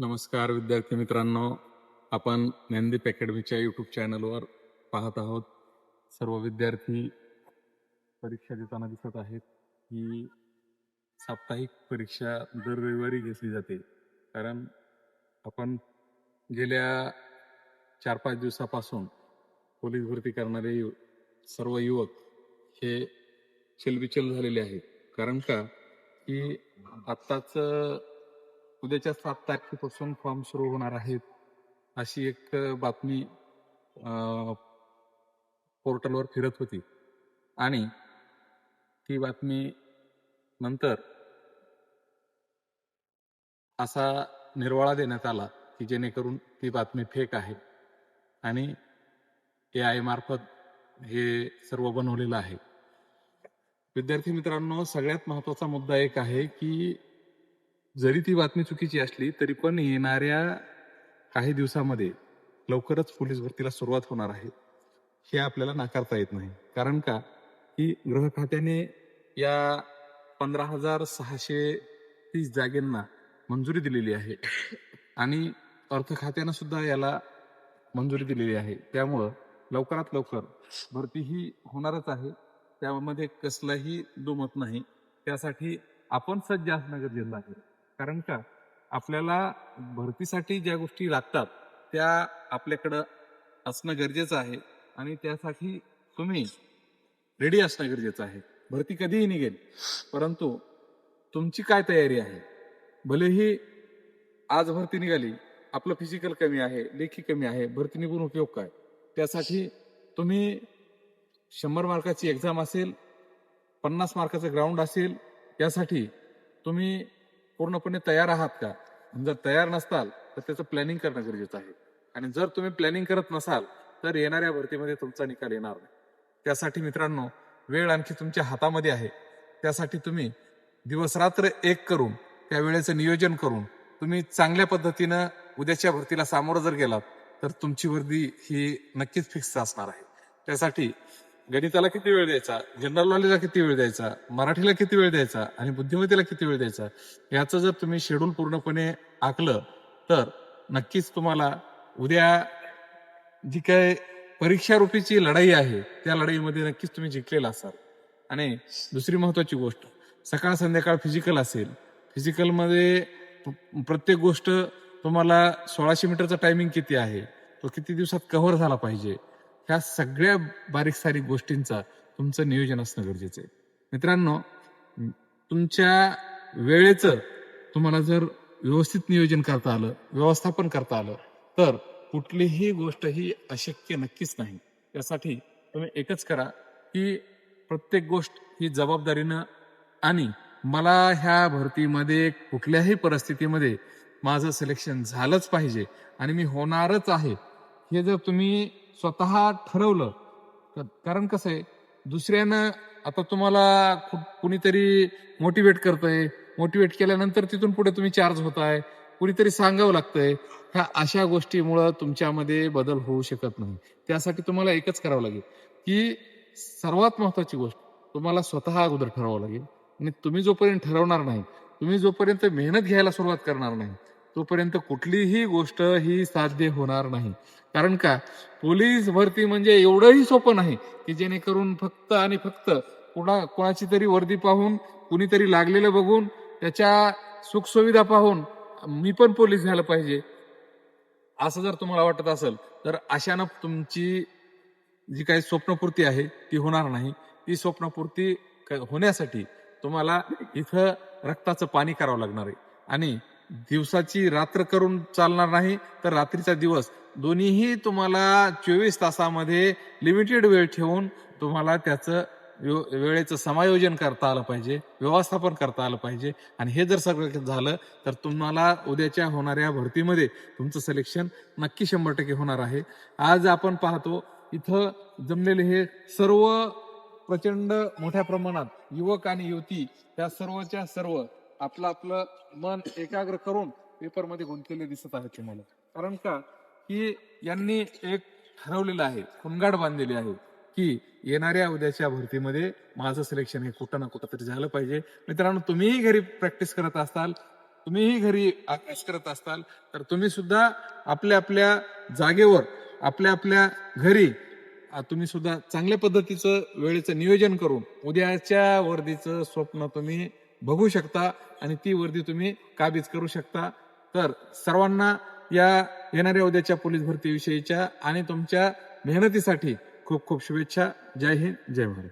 नमस्कार विद्यार्थी मित्रांनो. आपण ज्ञानदीप अकॅडमीच्या यूट्यूब चॅनलवर पाहत आहोत. सर्व विद्यार्थी परीक्षा देताना दिसत आहेत. ही साप्ताहिक परीक्षा दर रविवारी घेतली जाते. कारण आपण गेल्या चार पाच दिवसापासून पोलीस भरती करणारे यु- सर्व युवक हे चलबिचल झालेले आहेत. कारण का? की आत्ताचं उद्याच्या सात तारखेपासून फॉर्म सुरू होणार आहेत. अशी एक बातमी पोर्टलवर फिरत होती. आणि ती बातमी नंतर असा निर्वाळा देण्यात आला की जेणेकरून ती बातमी फेक आहे. आणि ए आय मार्फत हे सर्व बनवलेलं आहे. विद्यार्थी मित्रांनो सगळ्यात महत्त्वाचा मुद्दा एक आहे की जरी ती बातमी चुकीची असली तरी पण येणाऱ्या काही दिवसामध्ये लवकरच पोलीस भरतीला सुरुवात होणार आहे. हे आपल्याला नाकारता येत नाही. कारण का? की गृह खात्याने या पंधरा हजार सहाशे तीस जागेंना मंजुरी दिलेली आहे. आणि अर्थ खात्यानं सुद्धा याला मंजुरी दिलेली आहे. त्यामुळं लवकरात लवकर भरती ही होणारच आहे. त्यामध्ये कसलाही दुमत नाही. त्यासाठी आपण सज्ज असणं गरजेचं आहे. कारण का? आपल्याला भरतीसाठी ज्या गोष्टी लागतात त्या आपल्याकडं असणं गरजेचं आहे आणि त्यासाठी तुम्ही रेडी असणं गरजेचं आहे. भरती कधीही निघेल परंतु तुमची काय तयारी आहे? भलेही आज भरती निघाली आपलं फिजिकल कमी आहे लेखी कमी आहे भरती निघून उपयोग काय? त्यासाठी तुम्ही शंभर मार्काची एक्झाम असेल पन्नास मार्काचं ग्राउंड असेल त्यासाठी तुम्ही पूर्णपणे तयार आहात का? जर तयार नसताल तर त्याचं प्लॅनिंग करणं गरजेचं आहे. आणि जर तुम्ही प्लॅनिंग करत नसाल तर येणाऱ्या भरतीमध्ये तुमचा निकाल येणार नाही. त्यासाठी मित्रांनो वेळ आणखी तुमच्या हातामध्ये आहे. त्यासाठी तुम्ही दिवसरात्र एक करून त्या वेळेचं नियोजन करून तुम्ही चांगल्या पद्धतीनं उद्याच्या भरतीला सामोरं जर गेलात तर तुमची वर्दी ही नक्कीच फिक्स असणार आहे. त्यासाठी गणिताला किती वेळ द्यायचा? जनरल नॉलेजला किती वेळ द्यायचा? मराठीला किती वेळ द्यायचा? आणि बुद्धिमत्तेला किती वेळ द्यायचा? याचं जर तुम्ही शेड्यूल पूर्णपणे आखलं तर नक्कीच तुम्हाला उद्या जी काय परीक्षारूपीची लढाई आहे त्या लढाईमध्ये नक्कीच तुम्ही जिंकलेला असाल. आणि दुसरी महत्वाची गोष्ट सकाळ संध्याकाळ फिजिकल असेल फिजिकलमध्ये प्रत्येक गोष्ट तुम्हाला सोळाशे मीटरचा टायमिंग किती आहे? तो किती दिवसात कव्हर झाला पाहिजे? ह्या सगळ्या बारीक सारीक गोष्टींचा तुमचं नियोजन असणं गरजेचं आहे. मित्रांनो तुमच्या वेळेचं तुम्हाला जर व्यवस्थित नियोजन करता आलं व्यवस्थापन करता आलं तर कुठलीही गोष्ट ही अशक्य नक्कीच नाही. त्यासाठी तुम्ही एकच करा की प्रत्येक गोष्ट ही जबाबदारीनं आणि मला ह्या भरतीमध्ये कुठल्याही परिस्थितीमध्ये माझं सिलेक्शन झालंच पाहिजे आणि मी होणारच आहे. हे जर तुम्ही स्वतः ठरवलं. कारण कसं आहे दुसऱ्यानं आता तुम्हाला कुणीतरी मोटिवेट करतंय. मोटिवेट केल्यानंतर तिथून पुढे तुम्ही चार्ज होताय. कुणीतरी सांगावं लागतंय. ह्या अशा गोष्टीमुळं तुमच्यामध्ये बदल होऊ शकत नाही. त्यासाठी तुम्हाला एकच करावं लागेल की सर्वात महत्वाची गोष्ट तुम्हाला स्वतः अगोदर ठरवावं लागेल. आणि तुम्ही जोपर्यंत ठरवणार नाही तुम्ही जोपर्यंत मेहनत घ्यायला सुरुवात करणार नाही तोपर्यंत कुठलीही गोष्ट ही साध्य होणार नाही. कारण का? पोलीस भरती म्हणजे एवढंही सोपं नाही की जेणेकरून फक्त आणि फक्त कुणा कुणाची तरी वर्दी पाहून कुणीतरी लागलेलं बघून त्याच्या सुखसुविधा पाहून मी पण पोलीस झालं पाहिजे. असं जर तुम्हाला वाटत असेल तर अशानं तुमची जी काही स्वप्नपूर्ती आहे ती होणार नाही. ती स्वप्नपूर्ती होण्यासाठी तुम्हाला इथं रक्ताचं पाणी करावं लागणार आहे. आणि दिवसाची रात्र करून चालणार नाही तर रात्रीचा दिवस. दोन्हीही तुम्हाला चोवीस तासामध्ये लिमिटेड वेळ ठेवून तुम्हाला त्याचं वेळेचं समायोजन करता आलं पाहिजे व्यवस्थापन करता आलं पाहिजे. आणि हे जर सगळं झालं तर तुम्हाला उद्याच्या होणाऱ्या भरतीमध्ये तुमचं सिलेक्शन नक्की शंभर टक्के होणार आहे. आज आपण पाहतो इथं जमलेले हे सर्व प्रचंड मोठ्या प्रमाणात युवक आणि युवती त्या सर्वच्या सर्व आपलं आपलं मन एकाग्र करून पेपरमध्ये गुंतलेले दिसत आहेत तुम्हाला. कारण का? की यांनी एक ठरवलेलं आहे खुणगाड बांधलेली आहे की येणाऱ्या उद्याच्या भरतीमध्ये माझं सिलेक्शन हे कुठं ना कुठं तरी झालं पाहिजे. मित्रांनो तुम्हीही घरी प्रॅक्टिस करत असाल तुम्हीही घरी अभ्यास करत असाल तर तुम्ही सुद्धा आपल्या आपल्या जागेवर आपल्या आपल्या घरी तुम्ही सुद्धा चांगल्या पद्धतीचं वेळेचं नियोजन करून उद्याच्या वर्दीचं स्वप्न तुम्ही बघू शकता आणि ती वर्दी तुम्ही काबीज करू शकता. तर सर्वांना या येणाऱ्या उद्याच्या पोलीस भरतीविषयीच्या आणि तुमच्या मेहनतीसाठी खूप खूप शुभेच्छा. जय हिंद जय भारत.